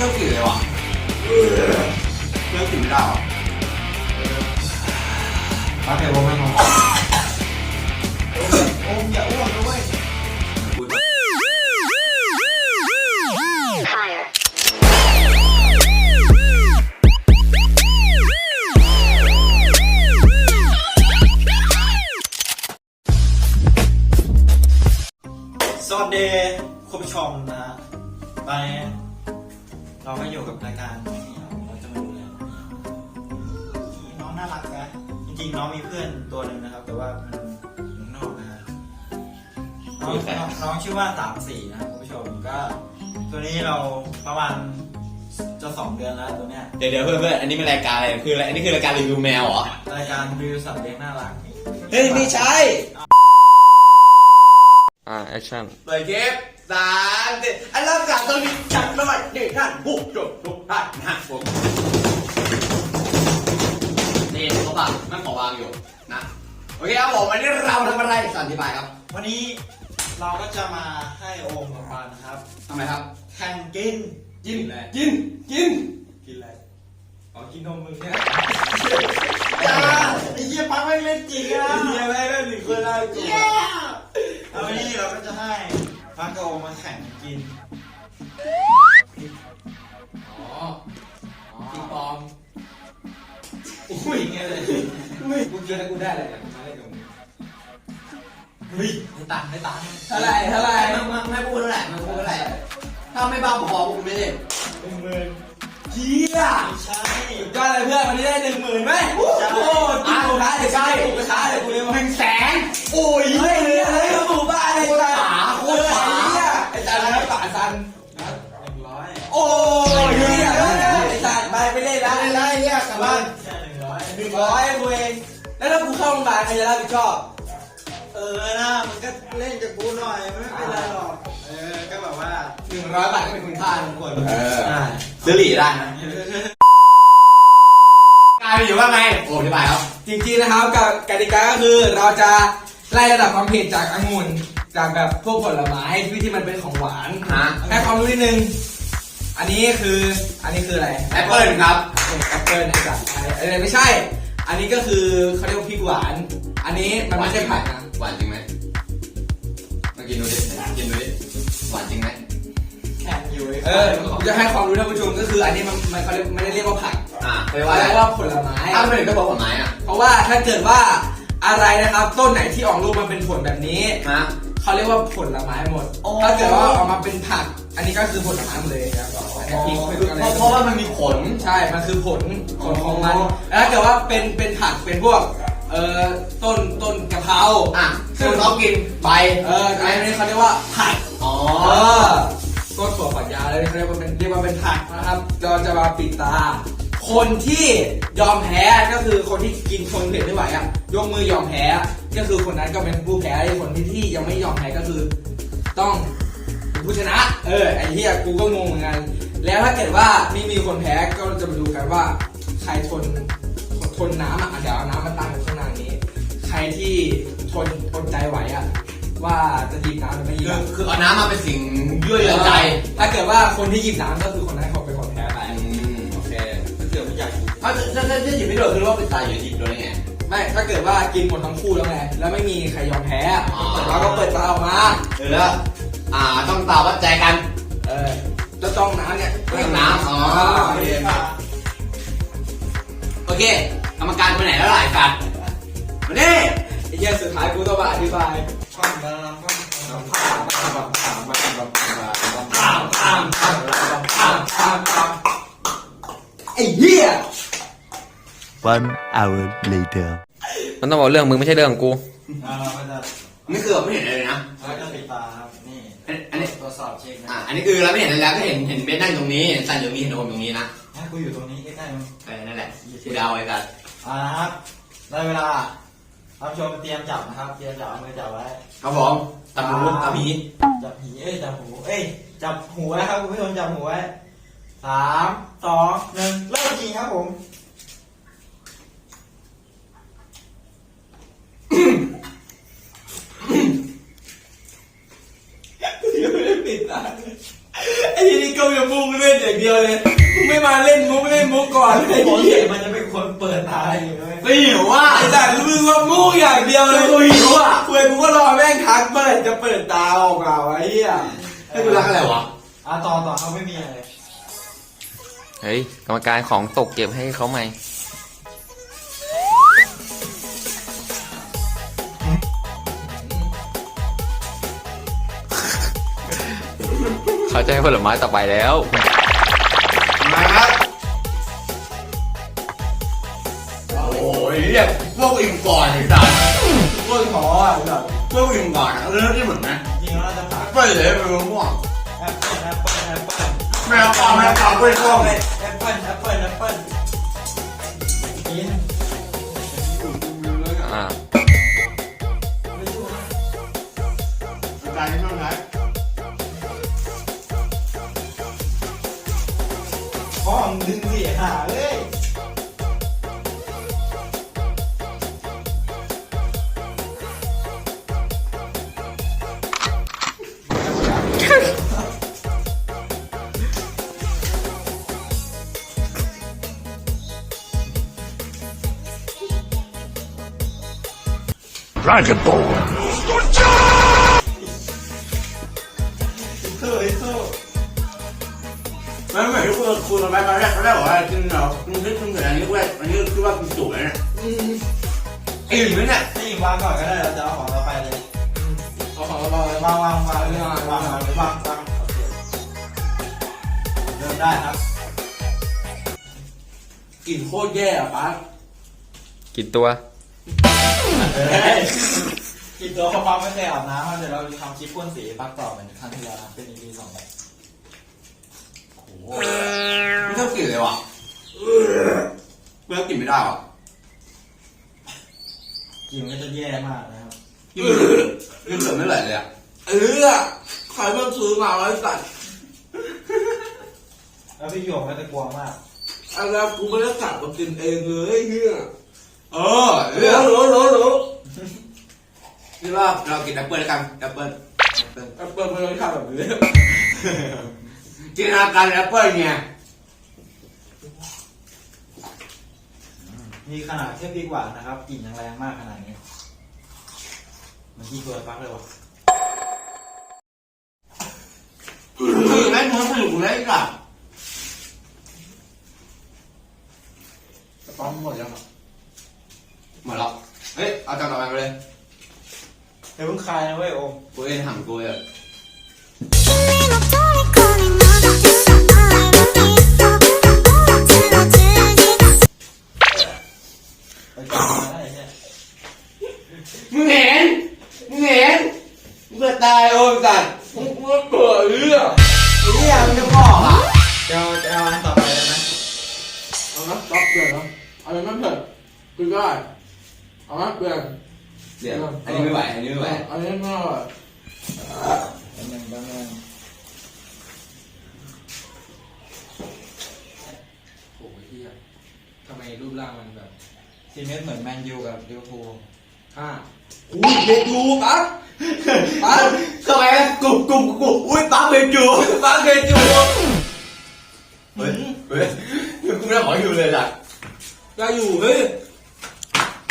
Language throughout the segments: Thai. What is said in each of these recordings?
เครื่องสีเลยวะเออเครื่องถึงไม่ได้หรอปักเดี๋ยวผมไม่มองโอมอย่าอ้วกนะเว้ย Higher. สวัสดีคุณผู้ชมนะฮะตอนนี้ เราก็อยู่กับรายการนี้เราจะมาดูเลยน้องน่ารักนะจริงๆ น้องมีเพื่อนตัวหนึ่งนะครับ แต่ว่ามันอยู่ข้างนอกนะฮะน้องน้องน้องชื่อว่าสามสี่นะครับคุณผู้ชมก็ ตัวนี้เราประมาณจะสองเดือนแล้วตัวเนี้ยเดี๋ยวเดี๋ยวเพื่อนเพื่อนอันนี้เป็นรายการอะไรคืออะไรอันนี้คือรายการรีวิวแมวเหรอรายการรีวิวสัตว์เลี้ยงน่ารักเฮ้ยไม่ใช่อ่าแอคชั่นเปิดเกม สามสิอันเริ่มจากตรงนี้จัดหน่อยนี่ท่านผู้ชมทุกท่านนะผมนี่เขาบังนั่งขอวางอยู่นะ โอเคครับผมวันนี้เราทำอะไรสันติบายครับ วันนี้เราก็จะมาให้โอมกับปานนะครับทำไมครับแข่งกินกินกินกินกินอะไรอ๋อกินนมมึงเนี่ยจ้าไอ้เหี้ยปังไม่เล่นจริงอะไอ้เหี้ยไม่เล่นหนึ่งคนละจริงเอาวันนี้เราก็จะให้ ปังกับโอมาแข่งกินอ๋อจริงปอมอุ้ยเงี้ยเลยกูเจอแล้วกูได้อะไรเนี่ยมาเล่นกับมึงเฮ้ยให้ตังค์ให้ตังค์เท่าไหร่เท่าไหร่ม่ไม่ไม่พูดเท่าไหร่ไม่พูดเท่าไหร่ถ้าไม่บ้าพอกูไม่เล่นหนึ่งหมื่นเชี่ยไม่ใช่ยอดเลยเพื่อนวันนี้ได้หนึ่งหมื่นไหมโอ้โหกินหมูกระทะเลยใช่หมูกระทะเลยกูเรียกว่าหนึ่งแสนโอ้ยเฮ้ยเฮ้ย ร้อยหนึ่งร้อยกูเองแล้วถ้ากูเข้าโรงพยาบาลใครจะรับผิดชอบ เออนะมันก็เล่นกับกูหน่อยไม่เป็นไรหรอกเออก็แบบว่าหนึ่งร้อยบาทก็เป็นคุณค่าทุกคนใช่ซื้อหลีได้นะกายอยู่ว่าไงโอ้อธิบายครับจริงๆนะครับกับกติกาก็คือเราจะไล่ระดับความเผ็ดจากองุ่นจากแบบพวกผลไม้ที่ที่มันเป็นของหวานฮะให้ความรู้นิดนึงอันนี้คืออันนี้คืออะไรแอปเปิลครับ แอปเปิลไอ้สัตว์อะไรไม่ใช่ อันนี้ก็คือเขาเรียกว่าพริกหวาน อันนี้มันไม่ใช่ผักนะหวานจริงไหมมากินดูดิกินดูดิหวานจริงไหมแข่งอยู่ไอ้เออผมจะให้ความรู้ท่านผู้ชมก็คือ อันนี้มันมันเขาเรียกไม่ได้เรียกว่าผักอ่าเรียกเรีว่าอะไรยกว่าผลไม้ถ้าไม่ถึงก็บอกผลไม้อะเพราะว่าถ้าเกิดว่าอะไรนะครับ ต้นไหนที่ออกลูกมันเป็นผลแบบนี้ฮะเขาเรียกว่าผลไม้หมดโอ้ถ้าเกิดว่าออกมาเป็นผัก อันนี้ก็คือผลไม้หมดเลยครับอันนี้พริกไม่รู้อะไรเพราะเพราะว่ามันมีผล ใช่ มันคือผลผลของมัน แล้วถ้าเกิดว่าเป็นเป็นผักเป็นพวก เอ่อต้นต้นกะเพราอะซึ่งเขากินใบเอออันนี้เขาเรียกว่าผักอ๋อเออต้นถั่วฝักยาวเลยเขาเรียกว่าเป็นเรียกว่าเป็นผักนะครับเราจะมาปิดตา คนที่ยอมแพ้ก็คือคนที่กินคนเผ็ดไม่ไหวอะยกมือยอมแพ้ ก็คือคนนั้นก็เป็นผู้แพ้ไอ้คนที่ที่ยังไม่ยอมแพ้ก็คือ ต้องเป็น ผู้ชนะ เออไอ้เหี้ยกูก็งงเหมือนกัน แล้วถ้าเกิดว่าไม่มีคนแพ้ก็จะมาดูกันว่า ใครทนทนน้ำอะเดี๋ยวเอาน้ำมาตั้งอยู่ข้างหน้านี้ ใครที่ทนทนใจไหวอะว่าจะหยิบน้ำหรือไม่หยิบคือน้ำคือเอาน้ำมาเป็นสิ่งยั่วเยือใจถ้าเกิดว่าคนที่หยิบน้ำก็คือคนนั้นเขาเป็นคนแพ้ไปอืมโอเคเสือไม่อยากกินถ้าถ้าถ้าหยิบไม่โดนคือว่าเป็นตายอยู่หยิบโดนได้ไงไม่ถ้าเกิดว่ากินหมดทั้งคู่แล้วไงแล้วไม่มีใครยอมแพ้อ๋อเราก็เปิดตาออกมาเออแล้ว อ่าต้องตาวัดใจกัน เออจะต้องน้ำเนี่ยเรื่องน้ำอ๋อโอเคโอเค กรรมการไปไหนแล้วหลายสัตว์มาดิไอ้เหี้ยสุดท้ายกูต้องมาอธิบายช่องมาช่องมาไอ้เหี้ย One hour later. มันต้องบอกเรื่องมึงไม่ใช่เรื่องของกูอ่าเราก็จะนี่คือเราไม่เห็นอะไรเลยนะเราจะปิดตาครับนี่ อันอันนี้ตรวจสอบเช็คนะอ่าอันนี้คือเราไม่เห็นอะไรแล้วก็เห็นเห็นเบสนั่งตรงนี้เห็นซันอยู่ตรงนี้เห็นโอมตรงนี้นะให้กูอยู่ตรงนี้ใกล้ๆมึงเออนั่นแหละกูเดาไว้กันอ่าครับได้เวลาท่านผู้ชมเตรียมจับนะครับ เตรียมจับเอามือจับไว้ ครับผมตะมูตะมีจับหีเอ้ยจับหูเอ้ยจับหูไว้ครับคุณผู้ชมจับหูไว้สามสองหนึ่งเริ่มจริงครับผม ยังไม่ได้ปิดตาไอ้อ้ทีนี้ก็จะมุกเล่นอย่างเดียวเลยมึงไม่มาเล่นมุกเล่นมุกก่อนไอ้ปกเหี้ติยมันจะเป็นคนเปิดตาอยู่เลยไม่หิวว่าไอ้สัตว์มึงว่ามุกอย่างเดียวเลยกูหิวอะคุยกูก็รอแม่งทักเมื่อไหร่จะเปิดตาออกมาไอ้เหี้ยให้กูรักอะไรวะอะต่อต่อเขาไม่มีอะไร เฮ้ย กรรมการของตกเก็บให้เขาไหม เขาจะให้ผลไม้ต่อไปแล้วมาครับโอ้ยเนี่ยพวกอิ่มก่อนไอ้สัสพวกขออะไอ้สัตว์พวกอิ่มก่อนอะเรื่องที่เหมือนนะจริงแล้วเราจะผ่านไปเลยไปรู้ม่วงแอปเปิ้ลแอปเปิ้ลแอปเปิ้ลแมวปลาแมวปลาไปเข้าเลยแอปเปิ้ลแอปเปิ้ลแอปเปิ้ลกินอ่าอาจารย์ที่นั่งไหน Dragonborn. ไม่เหมือนที่คุณคุณมาไปตอนแรกเขาได้บอกว่ากินเหรอกินที่กินเหมือนอันนี้เว้ยอันนี้คือว่ากินจุเลยเนี่ยอิ่มไหมเนี่ยให้อีกวางก่อนก็ได้เราจะเอาของเราไปเลยเอาของเราไปวางวางวางวางวางวางวางวางโอเคเริ่มได้ครับกลิ่นโคตรแย่อะป๊ากินตัว กินตัวเขาปั๊มไม่เคยอาบน้ำเดี๋ยวเราทำคลิปพ่นสีปักต่อเหมือนครั้งที่แล้วนะเป็น EP สอง ไม่ชอบกลิ่นเลยว่ะเมื่อกินไม่ได้ว่ะกลินก็จะแย่มากนะครับกินกินเหลือไม่ไหลเลยอะเออใครมันซื้อมาไว้สัตว์แล้วพี่หยงก็จะกลัวมากอะไรกูไม่ได้สั่งมากินเองเลยเฮียเออเดี๋ยวรู้รู้รู้นี่ว่าเรากินแอปเปิลแล้วกันแอปเปิลแอปเปิลเปิดมันเลยทำแบบนี้ จินตนาการแอปเปิลไงมีขนาดแค่พริกหวานนะครับกลิ่นยังแรงมากขนาดนี้ มันที่ตัวปักเลยว่ะคือแม่งมันสนุกเลยอะปั๊มหมดยังอะหมดแล้วเฮ้ยเอาจานต่อไปไปเลยเดี๋ยวเพิ่งคลายนะเว้ยโอมกูเองหังกูเลย จะตายโอ้ยสัตว์มึงมึงเปิดเรื่องไอ้เนี่ยมึงจะบอกอะจะเอาจะเอาอันต่อไปเลยไหมเอานะรับเปลี่ยนนะอะไรไม่เผ็ดกินได้เอานะเปลี่ยนเดี๋ยวอันนี้ไม่ไหวอันนี้ไม่ไหวอันนี้ไม่อร่อยแป๊บนึงแป๊บนึงโอ้ยเฮียทำไมรูปร่างมันแบบซีเมนต์เหมือนแมนยูกับลิเวอร์พูลอ่าอุ้ยเด็กดูปั๊บ sao em cục cục cục ui bá ghê chưa bá ghê chưa 왜? 왜? 이거 그냥 많이 올래 나. 야유 왜?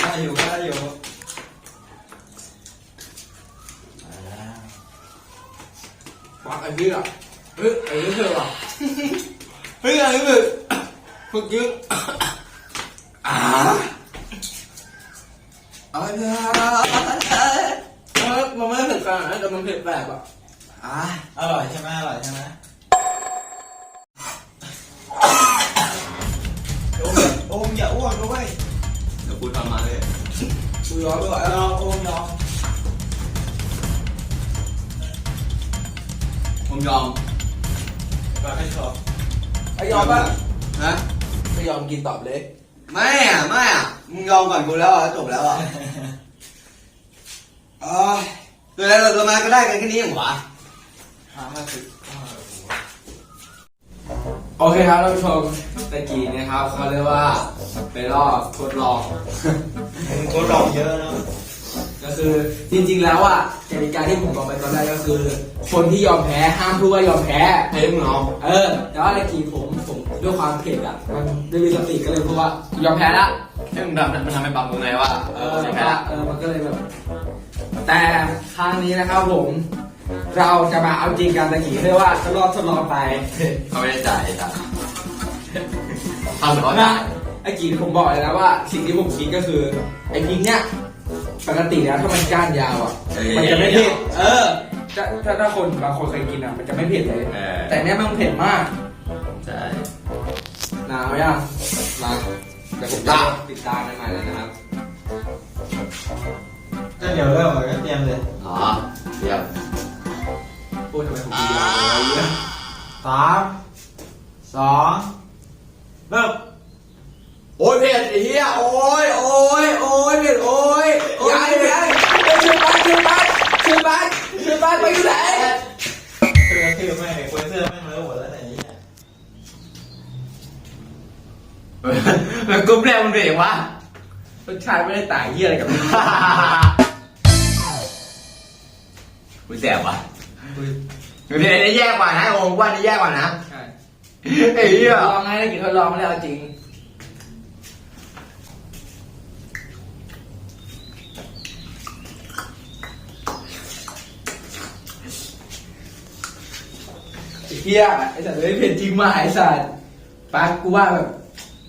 야유 야유. 막 아니라. 왜? 이렇게 와. 왜 아니면 그게 아 아니야. มันเผ็ดแบบอะอ่าอร่อยใช่ไหมอร่อยใช่ไหมโอมโอมอย่าอ้วกด้วยเดี๋ยวกูทำมาเลยกูร้อนไม่ไหวรแล้วอโอมรอผมยอมปากให้ชอบไอ้ยอมป่ะนะไม่ยอมกินตอบเลย ไม่อะ ไม่อะ มึงยอมก่อนกูแล้วอะจบแล้วอะ อ๋อ ตัวแล้วเราตัวมาก็ได้กันแค่นี้เองหวะห้าห้าสิบโอเคครับท่านผู้ชมตะกี้นะครับเขาเรียกว่าไปรอบทดลองมึงทดลองเยอะนะก็คคือจริงๆแล้วอะกติกาที่ผมบอกไปตอนแรกก็คือ คนที่ยอมแพ้ห้ามพูดว่ายอมแพ้เฮ้ยมึงเอาเออ แต่ว่าในกีผมผมด้วยความเผ็ดอะมันไม่มีสติก็เลยพูดว่ายอมแพ้ละ เฮ้ยมึงทำมันทำให้ปั๊มมึงไงว่าเอเอออใช่ไหมล่ะเออมันก็เลยแบบ แต่ครั้งนี้นะครับผม เราจะมาเอาจริงกันตะกี้เรียกว่าทดลองทดลองไปเขาไม่ได้จ่ายจ้ะทำเหมือนเขานะจ่ายไอ้กีผมบอกเลยนะว่า สิ่งที่ผมคิดก็คือ ไอ้พริกเนี่ยปกติแล้วถ้ามันก้านยาวอะมันจะไม่เผ็ดเออถ้าถ้าถ้าคนบางคนเคยกินอะมันจะไม่เผ็ดเลยเออแต่เนี้ยมันเผ็ดมากใช่หนาวยังมาเดี๋ยวผมจะปิดตาใหม่ๆเลยนะครับ ก็เดี๋ยวเริ่มก็เตรียมเลยอ๋อเดี๋ยวพูดทำไมผมกินยาวเลยวะเหี้ยสามสองเริ่มโอ้ยเผ็ดไอ้เหี้ยโอ้ยโอ้ยโอ้ยเผ็ดโอ้ยโอ้ยยายยายช่วยบ้านช่วยบ้านช่วยบ้านช่วยบ้านไปอยู่ไหนเสื้อคือไม่คนเสื้อไม่เลอะหมดแล้วไหนเนี่ยมันกรุ๊ปแรกมันเผ็ดวะรสชาติไม่ได้ต่างเยี่ยอะไรกับมึง กูแสบว่ะดูดิอันนี้แย่กว่านะโอ้ว่าอันนี้แย่กว่านะใช่ไอ้เหี้ยลองให้ได้กินทดลองไม่ได้เอาจริง ไอ้เหี้ยไอ้สัตว์เลยเผ็ดจริงมาไอ้สัตว์ปากกูว่าแบบ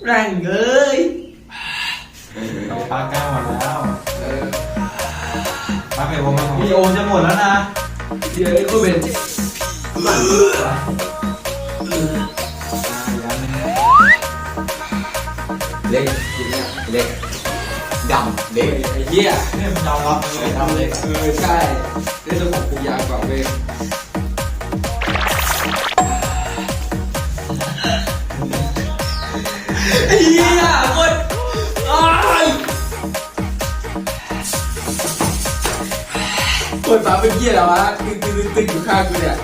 แรงเงยเราปลาก้าหมดแล้ว เออ ปลาเก็บวงมาพี่โอจะหมดแล้วนะเดี๋ยวไอ้กูเป็นมันวะเล็กเล็กดำเล็กไอ้เหี้ยนี่มันยอมรับเลยทำเลยเออใช่เรื่องของกูยาวกว่าเว้ยไอ้เหี้ยคน คนฟ้าเป็นเหี้ยแล้ววะตึงตึงตึงตึงอยู่ข้างกูเนี่ย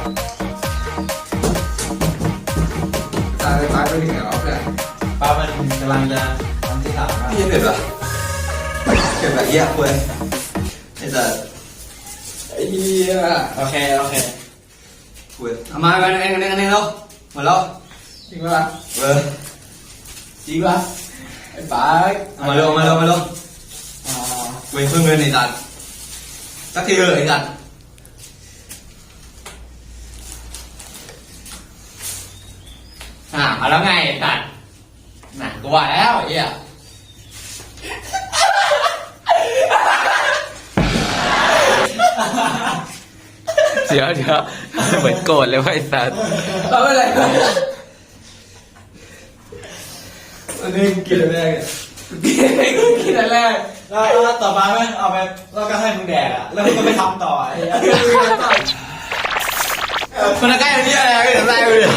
ตาไฟฟ้าไปถึงไหนวะเพื่อนปลามันกำลังจะทำที่สามแล้วพี่เผ็ดป่ะเผ็ดแบบเหี้ยเว้ยไอ้สัสไอ้เหี้ยโอเคโอเคเว้ยเอามากันเองกันเองกันเองแล้วหมดแล้วจริงปะล่ะเออจริงปะไอ้ป๋าเอามาเร็วมาเร็วมาเร็วอ๋อเว้ยเพิ่งเงินไอ้สัส สักทีเถอะไอ้สัสอ่ามาแล้วไงไอ้สัสน่ะกูว่าแล้วไอ้เหี้ยเดี๋ยวเดี๋ยวเหมือนโกรธเลยว่าไอ้สัสเราไม่เป็นไรอันนี้กินอันแรกกินอันแรก แล้วแล้วต่อมาไหมเอาไปแล้วก็ให้มึงแดกอะแล้วมึงก็ไปทำต่อไอ้เหี้ยคนละใกล้มันนี่อะไรก็เดี๋ยวไล่ไปเลย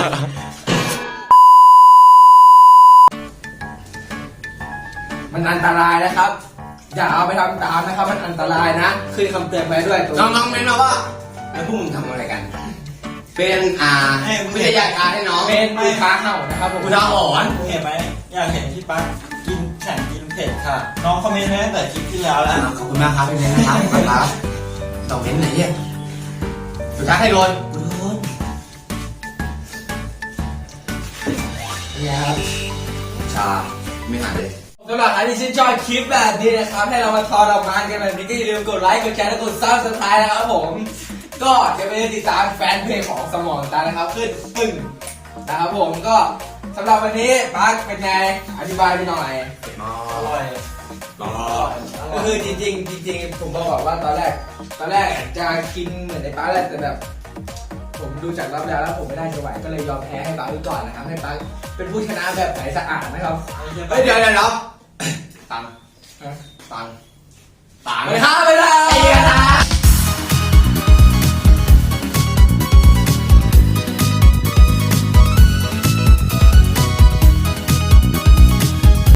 มันอันตรายนะครับ อย่าเอาไปทำตามนะครับ มันอันตรายนะ คือคำเตือนไว้ด้วยตัวน้องๆเม้นมาว่าแล้วพวกมึงทำอะไรกัน เป็นอ่าวิทยาการให้น้องเป็นผู้ค้าเห่านะครับผมอุทาหรณ์มึงเห็นไหมอยากเห็นที่ปั๊กกินแข่งกิน เผ็ดค่ะ น้องคอมเมนต์ไว้ตั้งแต่คลิปที่แล้วแล้ว ขอบคุณมากครับเป็นไงนะครับขอบคุณครับดอกเม้นไหนเนี่ยสุดท้ายใครโดนเนี่ยครับชาไม่หายเลย สำหรับใครที่ชื่นชอบคลิปแบบนี้นะครับ ให้เรามาทอดอกมันกันแบบนี้ก็อย่าลืมกดไลค์ กดแชร์และกดซับสไครต์นะครับผม ก็จะไปติดตามแฟนเพจของสมองตานะครับ ขึ้นปึ้งนะครับผมก็ สำหรับวันนี้ปาร์คเป็นไง อธิบายพี่หน่อยอร่อยก็คือจริงๆจริงๆผมบอกว่าตอนแรก ตอนแรกจะกินเหมือนในป้าแหละแต่แบบ ผมดูจากรอบแล้วแล้วผมไม่ได้จะไหวก็เลยยอมแพ้ให้ป้าไว้ก่อนนะครับให้ป้าเป็นผู้ชนะแบบใสสะอาดนะครับเฮ้ยเดี๋ยวเดี๋ยวเดี๋ยวตังค์ตังค์ตังค์ไม่ห้ามไม่ได้ไอ้เหี้ยตังค์